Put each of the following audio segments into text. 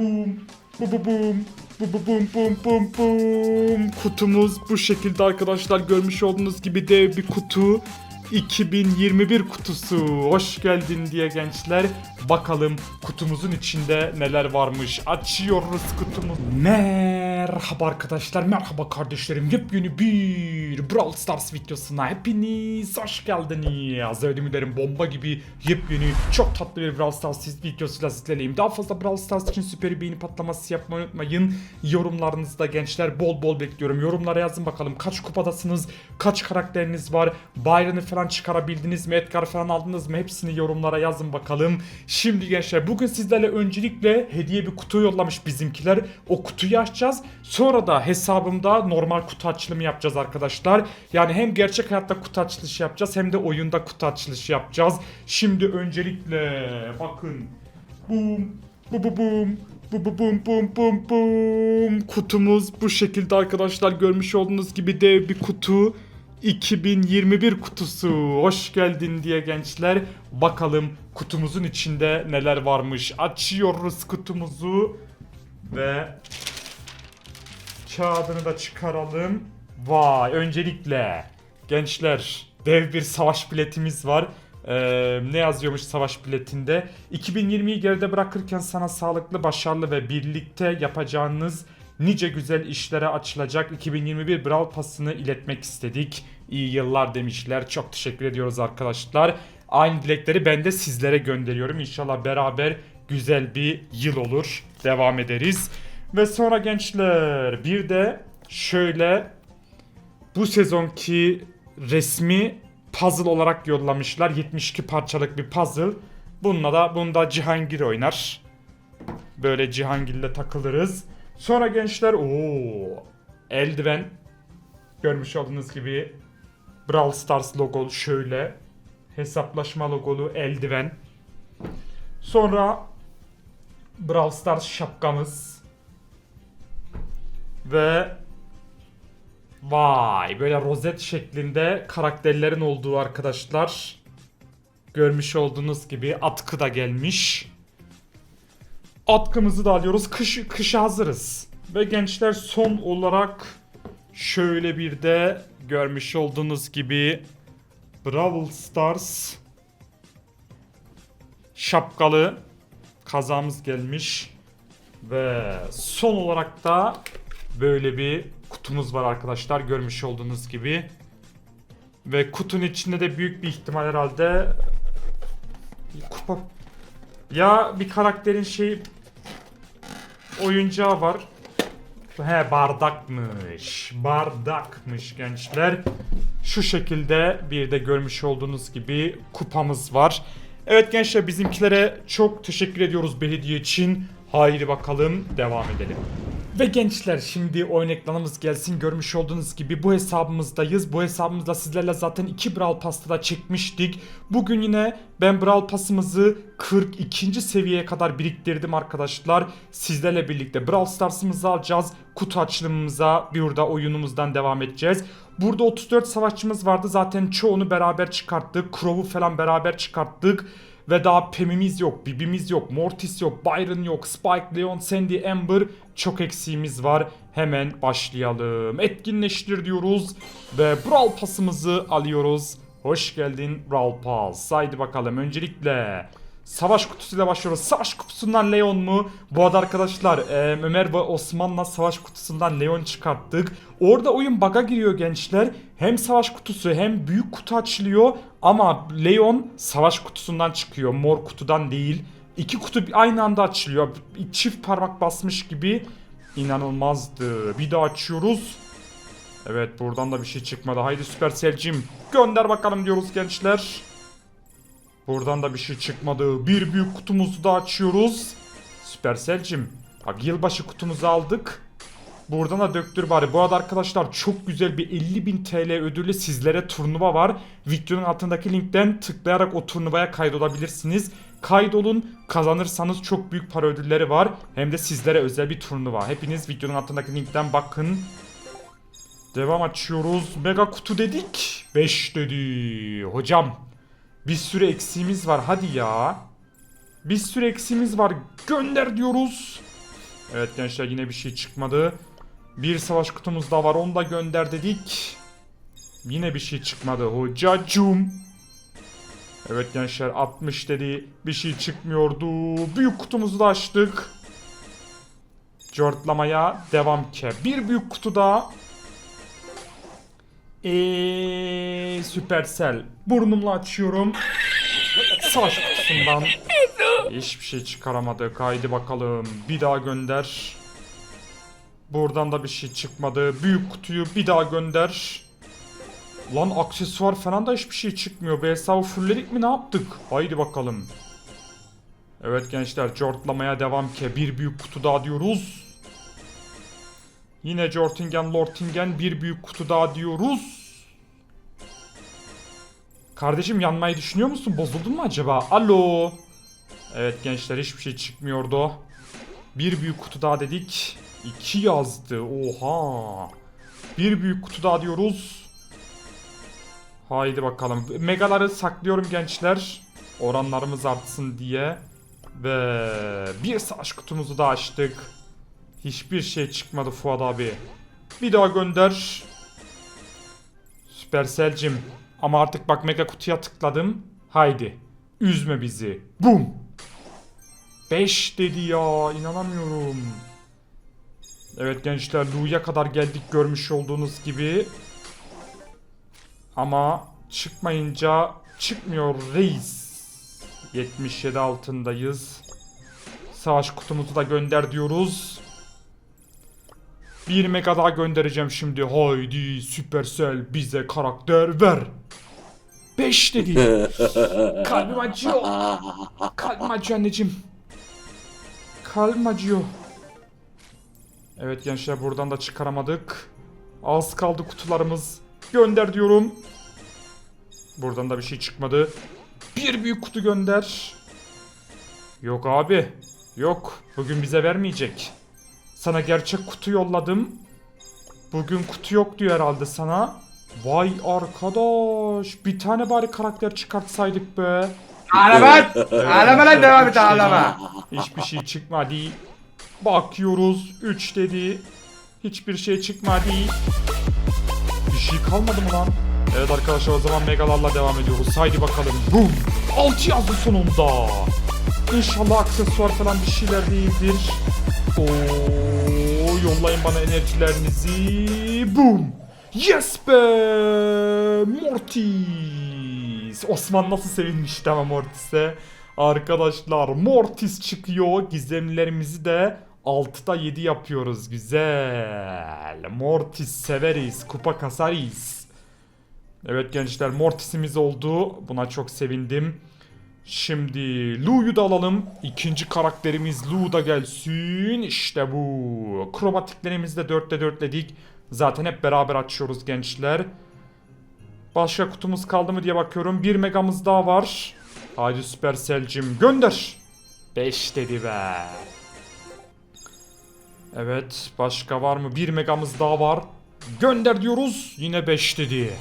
Bum. Bu bu bum. Bu bu bum bum bum. Kutumuz bu şekilde arkadaşlar görmüş olduğunuz gibi dev bir kutu. 2021 kutusu. Hoş geldin diye gençler. Bakalım kutumuzun içinde neler varmış. Açıyoruz kutumuzu. Merhaba arkadaşlar, merhaba kardeşlerim. Yepyeni bir Brawl Stars videosuna hepiniz hoş geldiniz. Öyle dilerim bomba gibi yepyeni çok tatlı bir Brawl Stars videosuyla sizlerleyim. Daha fazla Brawl Stars için süper beğeni patlaması yapmayı unutmayın. Yorumlarınızda gençler bol bol bekliyorum. Yorumlara yazın bakalım kaç kupadasınız, kaç karakteriniz var, Byron'ı falan çıkarabildiniz mi, Edgar falan aldınız mı hepsini yorumlara yazın bakalım. Şimdi gençler bugün sizlerle öncelikle hediye bir kutu yollamış bizimkiler. O kutuyu açacağız. Sonra da hesabımda normal kutu açılımı yapacağız arkadaşlar. Yani hem gerçek hayatta kutu açılışı yapacağız hem de oyunda kutu açılışı yapacağız. Şimdi öncelikle bakın. Bum bu bu bum bu bu bum bum bum bum kutumuz bu şekilde arkadaşlar görmüş olduğunuz gibi dev bir kutu 2021 kutusu hoş geldin diye gençler bakalım kutumuzun içinde neler varmış açıyoruz kutumuzu ve kağıdını da çıkaralım vay öncelikle gençler dev bir savaş biletimiz var ee, ne yazıyormuş savaş biletinde? 2020'yi geride bırakırken sana sağlıklı, başarılı ve birlikte yapacağınız nice güzel işlere açılacak 2021 Brawl Pass'ını iletmek istedik. İyi yıllar demişler. Çok teşekkür ediyoruz arkadaşlar. Aynı dilekleri ben de sizlere gönderiyorum. İnşallah beraber güzel bir yıl olur. Devam ederiz. Ve sonra gençler bir de şöyle bu sezonki resmi puzzle olarak yollamışlar. 72 parçalık bir puzzle. Bununla da bunda Cihangir oynar. Böyle Cihangir'le takılırız. Sonra gençler o eldiven görmüş olduğunuz gibi Brawl Stars logolu şöyle hesaplaşma logolu eldiven. Sonra Brawl Stars şapkamız ve Vay böyle rozet şeklinde karakterlerin olduğu arkadaşlar. Görmüş olduğunuz gibi atkı da gelmiş. Atkımızı da alıyoruz. Kış, kışa hazırız. Ve gençler son olarak şöyle bir de görmüş olduğunuz gibi Brawl Stars şapkalı kazamız gelmiş. Ve son olarak da böyle bir kutumuz var arkadaşlar görmüş olduğunuz gibi. Ve kutunun içinde de büyük bir ihtimal herhalde kupa ya bir karakterin şey oyuncağı var. He bardakmış. Bardakmış gençler. Şu şekilde bir de görmüş olduğunuz gibi kupamız var. Evet gençler bizimkilere çok teşekkür ediyoruz belediye için. Haydi bakalım devam edelim. Ve gençler şimdi oyun ekranımız gelsin görmüş olduğunuz gibi bu hesabımızdayız. Bu hesabımızda sizlerle zaten 2 Brawl Pass'ta da çekmiştik. Bugün yine ben Brawl Pass'ımızı 42. seviyeye kadar biriktirdim arkadaşlar. Sizlerle birlikte Brawl Stars'ımızı alacağız. Kutu açılımımıza burada oyunumuzdan devam edeceğiz. Burada 34 savaşçımız vardı zaten çoğunu beraber çıkarttık. Crow'u falan beraber çıkarttık. Ve daha Pem'imiz yok, Bibi'miz yok, Mortis yok, Byron yok, Spike, Leon, Sandy, Amber çok eksiğimiz var. Hemen başlayalım. Etkinleştir diyoruz ve Brawl Pass'ımızı alıyoruz. Hoş geldin Brawl Pass. Haydi bakalım öncelikle Savaş kutusuyla başlıyoruz. Savaş kutusundan Leon mu? Bu arada arkadaşlar e, Ömer ve Osman'la savaş kutusundan Leon çıkarttık. Orada oyun bug'a giriyor gençler. Hem savaş kutusu hem büyük kutu açılıyor. Ama Leon savaş kutusundan çıkıyor. Mor kutudan değil. İki kutu aynı anda açılıyor. Çift parmak basmış gibi. İnanılmazdı. Bir daha açıyoruz. Evet buradan da bir şey çıkmadı. Haydi Supercell'cim gönder bakalım diyoruz gençler. Buradan da bir şey çıkmadı. Bir büyük kutumuzu da açıyoruz. Supercell'cim. Bak yılbaşı kutumuzu aldık. Buradan da döktür bari. Bu arada arkadaşlar çok güzel bir 50.000 TL ödüllü sizlere turnuva var. Videonun altındaki linkten tıklayarak o turnuvaya kaydolabilirsiniz. Kaydolun kazanırsanız çok büyük para ödülleri var. Hem de sizlere özel bir turnuva. Hepiniz videonun altındaki linkten bakın. Devam açıyoruz. Mega kutu dedik. 5 dedi. Hocam bir sürü eksiğimiz var hadi ya. Bir sürü eksiğimiz var. Gönder diyoruz. Evet gençler yine bir şey çıkmadı. Bir savaş kutumuz daha var onu da gönder dedik. Yine bir şey çıkmadı hocacığım. Evet gençler 60 dedi. Bir şey çıkmıyordu. Büyük kutumuzu da açtık. Cortlamaya devam ki. Bir büyük kutu daha. Eee Supercell. Burnumla açıyorum. Savaş kutusundan hiçbir şey çıkaramadık. Haydi bakalım. Bir daha gönder. Buradan da bir şey çıkmadı. Büyük kutuyu bir daha gönder. Lan aksesuar falan da hiçbir şey çıkmıyor. Be hesabı fullledik mi ne yaptık? Haydi bakalım. Evet gençler cortlamaya devam ki. Bir büyük kutu daha diyoruz. Yine Jortingen Lortingen bir büyük kutu daha diyoruz. Kardeşim yanmayı düşünüyor musun? Bozuldun mu acaba? Alo. Evet gençler hiçbir şey çıkmıyordu. Bir büyük kutu daha dedik. İki yazdı. Oha. Bir büyük kutu daha diyoruz. Haydi bakalım. Megaları saklıyorum gençler. Oranlarımız artsın diye. Ve bir savaş kutumuzu da açtık. Hiçbir şey çıkmadı Fuat abi. Bir daha gönder. Süperselcim. Ama artık bak mega kutuya tıkladım. Haydi. Üzme bizi. Bum. 5 dedi ya. inanamıyorum. Evet gençler Lu'ya kadar geldik görmüş olduğunuz gibi. Ama çıkmayınca çıkmıyor reis. 77 altındayız. Savaş kutumuzu da gönder diyoruz. Bir mega daha göndereceğim şimdi. Haydi Supercell bize karakter ver. 5 dedi. Kalbim acıyor. Kalbim acıyor anneciğim. Kalbim acıyor. Evet gençler buradan da çıkaramadık. Az kaldı kutularımız. Gönder diyorum. Buradan da bir şey çıkmadı. Bir büyük kutu gönder. Yok abi. Yok. Bugün bize vermeyecek. Sana gerçek kutu yolladım. Bugün kutu yok diyor herhalde sana. Vay arkadaş. Bir tane bari karakter çıkartsaydık be. Ağlama! Ağlama lan devam et ağlama. Hiçbir şey çıkmadı. Bakıyoruz. 3 dedi. Hiçbir şey çıkmadı. Bir şey kalmadı mı lan? Evet arkadaşlar o zaman megalarla devam ediyoruz. Haydi bakalım. Boom. 6 yazdı sonunda. İnşallah aksesuar falan bir şeyler değildir. Oo, yollayın bana enerjilerinizi. Boom. Yes be. Mortis. Osman nasıl sevinmişti ama Mortis'e. Arkadaşlar Mortis çıkıyor. Gizemlilerimizi de 6'da 7 yapıyoruz. Güzel. Mortis severiz. Kupa kasarız. Evet gençler Mortis'imiz oldu. Buna çok sevindim. Şimdi Lu'yu da alalım. İkinci karakterimiz Lu da gelsin. İşte bu. Kromatiklerimizi de 4'te 4'ledik. Zaten hep beraber açıyoruz gençler. Başka kutumuz kaldı mı diye bakıyorum. Bir megamız daha var. Haydi Supercell'cim gönder. 5 dedi be. Evet başka var mı? Bir megamız daha var. Gönder diyoruz. Yine 5 dedi.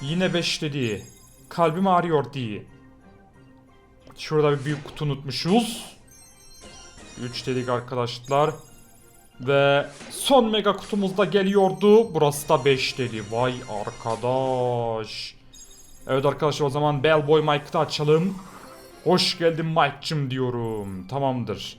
Yine 5 dedi. Kalbim ağrıyor diye. Şurada bir büyük kutu unutmuşuz. 3 dedik arkadaşlar. Ve son mega kutumuz da geliyordu. Burası da 5 dedi. Vay arkadaş. Evet arkadaşlar o zaman Bellboy Mike'ı açalım. Hoş geldin Mike'cım diyorum. Tamamdır.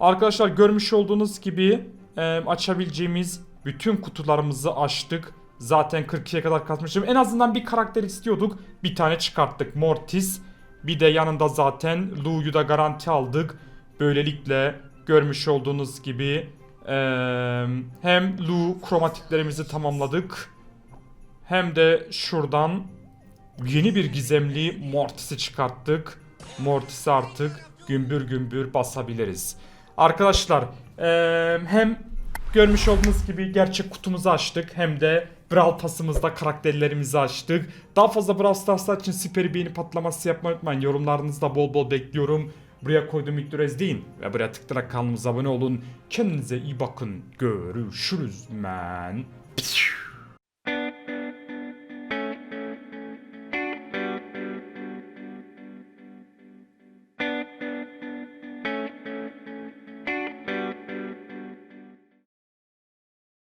Arkadaşlar görmüş olduğunuz gibi e, açabileceğimiz bütün kutularımızı açtık. Zaten 42'ye kadar kasmışım. En azından bir karakter istiyorduk. Bir tane çıkarttık. Mortis. Bir de yanında zaten Lu'yu da garanti aldık. Böylelikle görmüş olduğunuz gibi e, hem Lu kromatiklerimizi tamamladık. Hem de şuradan yeni bir gizemli Mortis'i çıkarttık. Mortis'i artık gümbür gümbür basabiliriz. Arkadaşlar eee, hem görmüş olduğunuz gibi gerçek kutumuzu açtık hem de Brawl Pass'ımızda karakterlerimizi açtık. Daha fazla Brawl Stars'lar için süper beğeni patlaması yapmayı unutmayın. Yorumlarınızı da bol bol bekliyorum. Buraya koyduğum videoları izleyin ve buraya tıklayarak kanalımıza abone olun. Kendinize iyi bakın. Görüşürüz men.